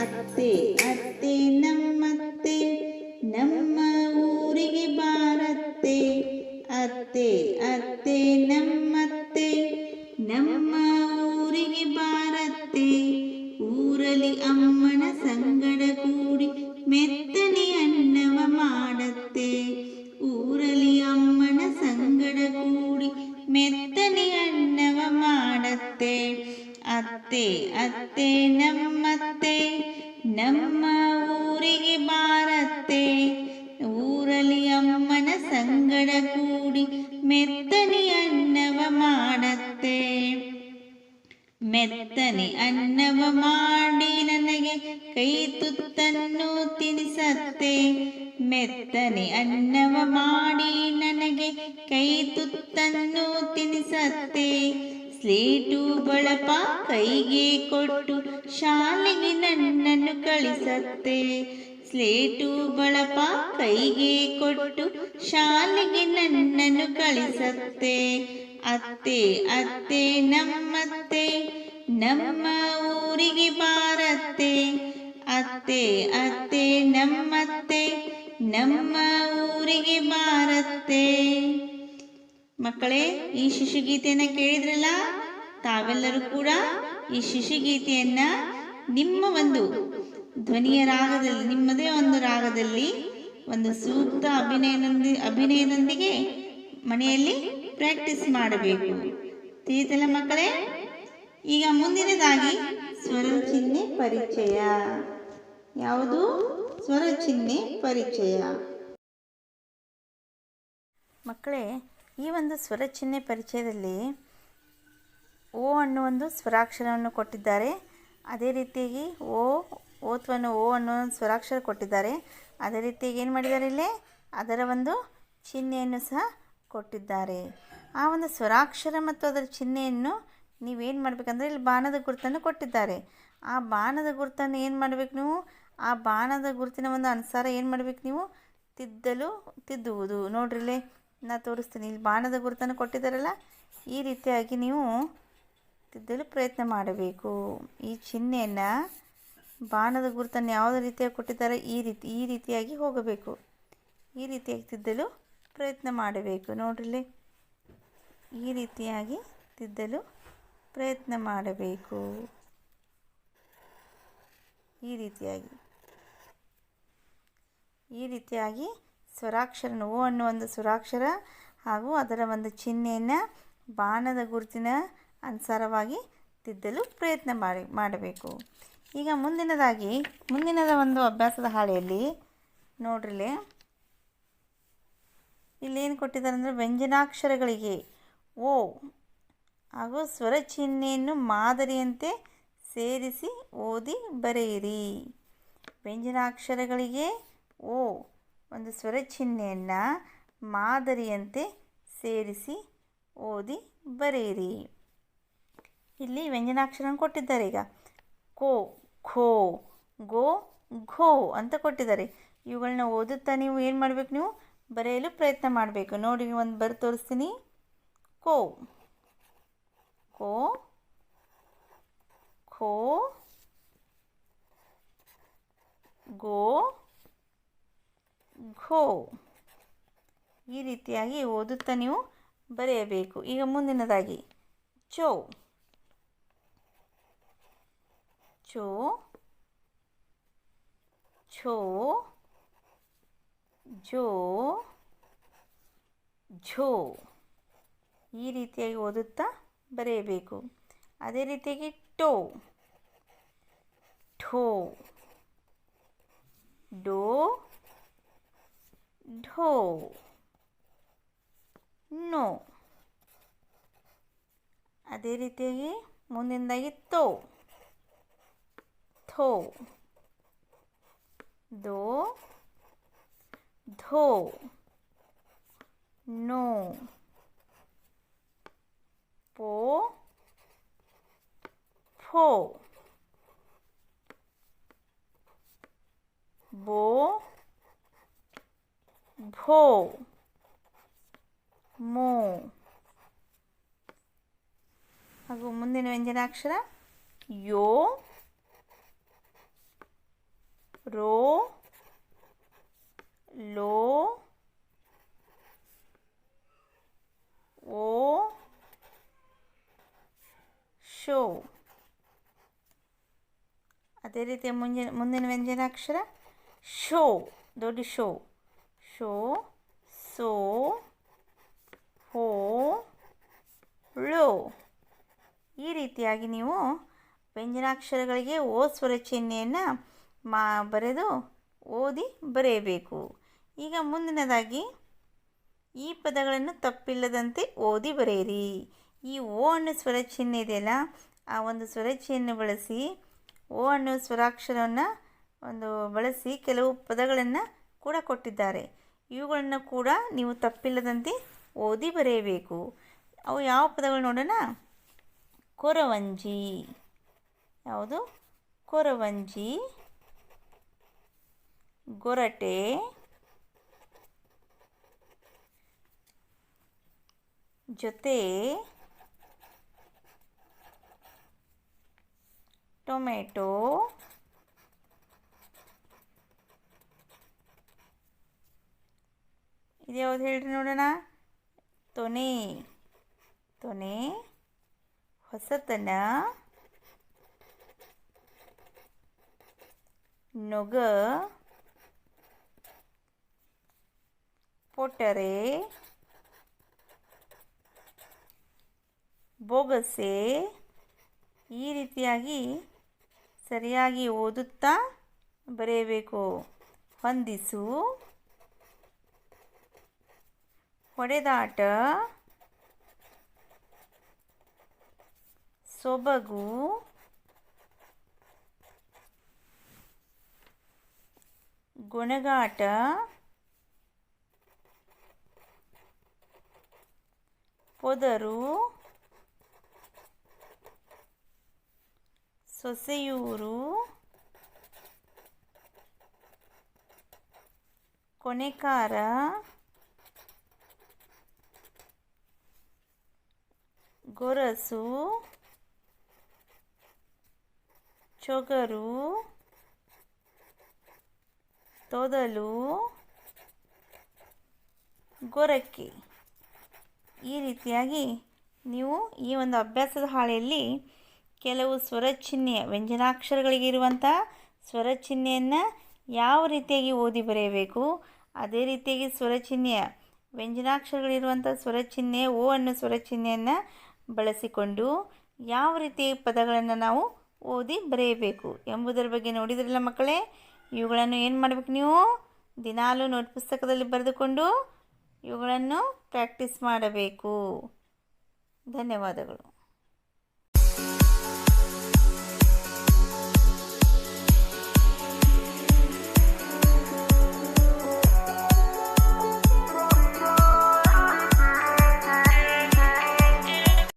അത്തി അത്തിനം ಕೈ ತುತ್ತನ್ನು ತಿನಿಸತ್ತೆ. ಸ್ಲೇಟು ಬಳಪ ಕೈಗೆ ಕೊಟ್ಟು ಶಾಲೆಗೆ ನನ್ನನ್ನು ಕಳಿಸತ್ತೆ. ಸ್ಲೇಟು ಬಳಪ ಕೈಗೆ ಕೊಟ್ಟು ಶಾಲೆಗೆ ನನ್ನನ್ನು ಕಳಿಸತ್ತೆ. ಅತ್ತೆ ಅತ್ತೆ, ನಮ್ಮತ್ತೆ, ನಮ್ಮ ಊರಿಗೆ ಬಾರತ್ತೆ. ಅತ್ತೆ ಅತ್ತೆ, ನಮ್ಮತ್ತೆ ನಮ್ಮ ಊರಿಗೆ ಬಾರತ್ತೆ. ಮಕ್ಕಳೇ, ಈ ಶಿಶುಗೀತೆಯನ್ನು ಕೇಳಿದ್ರಲ್ಲ? ತಾವೆಲ್ಲರೂ ಕೂಡ ಈ ಶಿಶುಗೀತೆಯನ್ನ ನಿಮ್ಮ ಒಂದು ಧ್ವನಿಯ ರಾಗದಲ್ಲಿ, ನಿಮ್ಮದೇ ಒಂದು ರಾಗದಲ್ಲಿ, ಒಂದು ಸೂಕ್ತ ಅಭಿನಯನೊಂದಿ, ಅಭಿನಯದೊಂದಿಗೆ ಮನೆಯಲ್ಲಿ ಪ್ರಾಕ್ಟೀಸ್ ಮಾಡಬೇಕು. ತಿಳಿತಲ್ಲ ಮಕ್ಕಳೇ? ಈಗ ಮುಂದಿನದಾಗಿ ಸ್ವರ ಚಿಹ್ನೆ ಪರಿಚಯ. ಯಾವುದು? ಸ್ವರ ಚಿಹ್ನೆ ಪರಿಚಯ. ಮಕ್ಕಳೇ, ಈ ಒಂದು ಸ್ವರ ಚಿಹ್ನೆ ಪರಿಚಯದಲ್ಲಿ ಓ ಅನ್ನೋ ಒಂದು ಸ್ವರಾಕ್ಷರವನ್ನು ಕೊಟ್ಟಿದ್ದಾರೆ. ಅದೇ ರೀತಿಯಾಗಿ ಓ ಓತ್ವನ್ನು ಓ ಅನ್ನೋ ಒಂದು ಸ್ವರಾಕ್ಷರ ಕೊಟ್ಟಿದ್ದಾರೆ. ಅದೇ ರೀತಿಯಾಗಿ ಏನು ಮಾಡಿದ್ದಾರೆ ಇಲ್ಲಿ? ಅದರ ಒಂದು ಚಿಹ್ನೆಯನ್ನು ಸಹ ಕೊಟ್ಟಿದ್ದಾರೆ. ಆ ಒಂದು ಸ್ವರಾಕ್ಷರ ಮತ್ತು ಅದರ ಚಿಹ್ನೆಯನ್ನು ನೀವೇನು ಮಾಡಬೇಕಂದ್ರೆ ಇಲ್ಲಿ ಬಾಣದ ಗುರುತನ್ನು ಕೊಟ್ಟಿದ್ದಾರೆ. ಆ ಬಾಣದ ಗುರುತನ್ನು ಏನು ಮಾಡಬೇಕು ನೀವು? ಆ ಬಾಣದ ಗುರುತಿನ ಒಂದು ಅನುಸಾರ ಏನು ಮಾಡಬೇಕು ನೀವು? ತಿದ್ದಲು ತಿದ್ದುವುದು. ನೋಡ್ರಿ ಇಲ್ಲಿ ನಾ ತೋರಿಸ್ತೀನಿ. ಇಲ್ಲಿ ಬಾಣದ ಗುರುತನ್ನು ಕೊಟ್ಟಿದ್ದಾರಲ್ಲ, ಈ ರೀತಿಯಾಗಿ ನೀವು ತಿದ್ದಲು ಪ್ರಯತ್ನ ಮಾಡಬೇಕು. ಈ ಚಿಹ್ನೆಯನ್ನು ಬಾಣದ ಗುರುತನ್ನು ಯಾವುದೇ ರೀತಿಯಾಗಿ ಕೊಟ್ಟಿದ್ದಾರೆ? ಈ ರೀತಿ, ಈ ರೀತಿಯಾಗಿ ಹೋಗಬೇಕು. ಈ ರೀತಿಯಾಗಿ ತಿದ್ದಲು ಪ್ರಯತ್ನ ಮಾಡಬೇಕು. ನೋಡ್ರಿಲ್ಲಿ ಈ ರೀತಿಯಾಗಿ ತಿದ್ದಲು ಪ್ರಯತ್ನ ಮಾಡಬೇಕು. ಈ ರೀತಿಯಾಗಿ. ಈ ರೀತಿಯಾಗಿ ಸ್ವರಾಕ್ಷರ ಓ ಅನ್ನೋ ಒಂದು ಸ್ವರಾಕ್ಷರ ಹಾಗೂ ಅದರ ಒಂದು ಚಿಹ್ನೆಯನ್ನು ಬಾಣದ ಗುರುತಿನ ಅನುಸಾರವಾಗಿ ತಿದ್ದಲು ಪ್ರಯತ್ನ ಮಾಡಿ, ಮಾಡಬೇಕು. ಈಗ ಮುಂದಿನದಾಗಿ, ಮುಂದಿನದ ಒಂದು ಅಭ್ಯಾಸದ ಹಾಳೆಯಲ್ಲಿ ನೋಡ್ರಿಲೆ. ಇಲ್ಲೇನು ಕೊಟ್ಟಿದ್ದಾರೆ ಅಂದರೆ ವ್ಯಂಜನಾಕ್ಷರಗಳಿಗೆ, ಓ, ಹಾಗೂ ಸ್ವರ ಚಿಹ್ನೆಯನ್ನು ಮಾದರಿಯಂತೆ ಸೇರಿಸಿ ಓದಿ ಬರೆಯಿರಿ. ವ್ಯಂಜನಾಕ್ಷರಗಳಿಗೆ ಓ, ಒಂದು ಸ್ವರ ಚಿಹ್ನೆಯನ್ನು ಮಾದರಿಯಂತೆ ಸೇರಿಸಿ ಓದಿ ಬರೆಯಿರಿ. ಇಲ್ಲಿ ವ್ಯಂಜನಾಕ್ಷರ ಕೊಟ್ಟಿದ್ದಾರೆ ಈಗ. ಕೋ, ಖೋ, ಗೋ, ಘೋ ಅಂತ ಕೊಟ್ಟಿದ್ದಾರೆ. ಇವುಗಳನ್ನ ಓದುತ್ತಾ ನೀವು ಏನು ಮಾಡಬೇಕು ನೀವು? ಬರೆಯಲು ಪ್ರಯತ್ನ ಮಾಡಬೇಕು. ನೋಡಿ, ಒಂದು ಬರ್ ತೋರಿಸ್ತೀನಿ. ಕೋ ಕೋ, ಖೋ, ಗೋ ಘೋ ಈ ರೀತಿಯಾಗಿ ಓದುತ್ತಾ ನೀವು ಬರೆಯಬೇಕು. ಈಗ ಮುಂದಿನದಾಗಿ, ಚೋ ಚೋ ಛೋ ಜೋ, ಝೋ, ಈ ರೀತಿಯಾಗಿ ಓದುತ್ತಾ ಬರೆಯಬೇಕು. ಅದೇ ರೀತಿಯಾಗಿ ಟೋ ಠೋ ಡೋ ಢೋ ನೋ ಅದೇ ರೀತಿಯಾಗಿ ಮುಂದಿನದಾಗಿ ತೋ ಥೋ ದೋ ಧೋ ನೋ ಪೋ ಫೋ ಭೋ ಮೋ ಹಾಗೂ ಮುಂದಿನ ವ್ಯಂಜನಾಕ್ಷರ ಯೋ ರೋ ಲೋ ಓ ಶೋ ಅದೇ ರೀತಿಯ ಮುಂದಿನ ಮುಂದಿನ ವ್ಯಂಜನಾಕ್ಷರ ಶೋ ದೊಡ್ಡ ಶೋ ಶೋ ಸೋ ಹೋ ಳೋ ಈ ರೀತಿಯಾಗಿ ನೀವು ವ್ಯಂಜನಾಕ್ಷರಗಳಿಗೆ ಓ ಸ್ವರ ಚಿಹ್ನೆಯನ್ನು ಮಾ, ಬರೆದು ಓದಿ ಬರೆಯಬೇಕು. ಈಗ ಮುಂದಿನದಾಗಿ ಈ ಪದಗಳನ್ನು ತಪ್ಪಿಲ್ಲದಂತೆ ಓದಿ ಬರೆಯಿರಿ. ಈ ಓ ಅನ್ನೋ ಸ್ವರ ಚಿಹ್ನೆ ಇದೆಯಲ್ಲ, ಆ ಒಂದು ಸ್ವರ ಚಿಹ್ನೆ ಬಳಸಿ ಓ ಅನ್ನೋ ಸ್ವರಾಕ್ಷರವನ್ನು ಒಂದು ಬಳಸಿ ಕೆಲವು ಪದಗಳನ್ನು ಕೂಡ ಕೊಟ್ಟಿದ್ದಾರೆ. ಇವುಗಳನ್ನು ಕೂಡ ನೀವು ತಪ್ಪಿಲ್ಲದಂತೆ ಓದಿ ಬರೆಯಬೇಕು. ಅವು ಯಾವ ಪದಗಳು ನೋಡೋಣ? ಕೊರವಂಜಿ. ಯಾವುದು? ಕೊರವಂಜಿ. ಗೊರಟೆ. ಜೊತೆ ಟೊಮೆಟೊ. ಇದು ಯಾವ್ದು ಹೇಳ್ರಿ ನೋಡೋಣ? ತೊನೆ. ತೊನೆ. ಹೊಸತನ ನೊಗ. ಪೊಟರೆ ಬೊಗಸೆ. ಈ ರೀತಿಯಾಗಿ ಸರಿಯಾಗಿ ಓದುತ್ತಾ ಬರೆಯಬೇಕು. ಹೊಂದಿಸು. ಹೊಡೆದಾಟ ಸೊಬಗು ಗುಣಗಾಟ ಪೊದರು ಸೊಸೆಯೂರು ಕೊನೆಕಾರ ಗೊರಸು ಚೊಗರು, ತೊದಲು ಗೊರಕ್ಕೆ ಈ ರೀತಿಯಾಗಿ ನೀವು ಈ ಒಂದು ಅಭ್ಯಾಸದ ಹಾಳೆಯಲ್ಲಿ ಕೆಲವು ಸ್ವರಚಿಹ್ನೆಯ ವ್ಯಂಜನಾಕ್ಷರಗಳಿಗೆ ಇರುವಂಥ ಸ್ವರಚಿಹ್ನೆಯನ್ನು ಯಾವ ರೀತಿಯಾಗಿ ಓದಿ ಬರೆಯಬೇಕು, ಅದೇ ರೀತಿಯಾಗಿ ಸ್ವರಚಿಹ್ನೆಯ ವ್ಯಂಜನಾಕ್ಷರಗಳಿರುವಂಥ ಸ್ವರಚಿಹ್ನೆ, ಓ ಅನ್ನೋ ಸ್ವರಚಿಹ್ನೆಯನ್ನು ಬಳಸಿಕೊಂಡು ಯಾವ ರೀತಿ ಪದಗಳನ್ನು ನಾವು ಓದಿ ಬರೆಯಬೇಕು ಎಂಬುದರ ಬಗ್ಗೆ ನೋಡಿದ್ರಲ್ಲ ಮಕ್ಕಳೇ? ಇವುಗಳನ್ನು ಏನು ಮಾಡಬೇಕು ನೀವು? ದಿನಾಲೂ ನೋಟ್ ಪುಸ್ತಕದಲ್ಲಿ ಬರೆದುಕೊಂಡು ಇವುಗಳನ್ನು ಪ್ರಾಕ್ಟೀಸ್ ಮಾಡಬೇಕು. ಧನ್ಯವಾದಗಳು.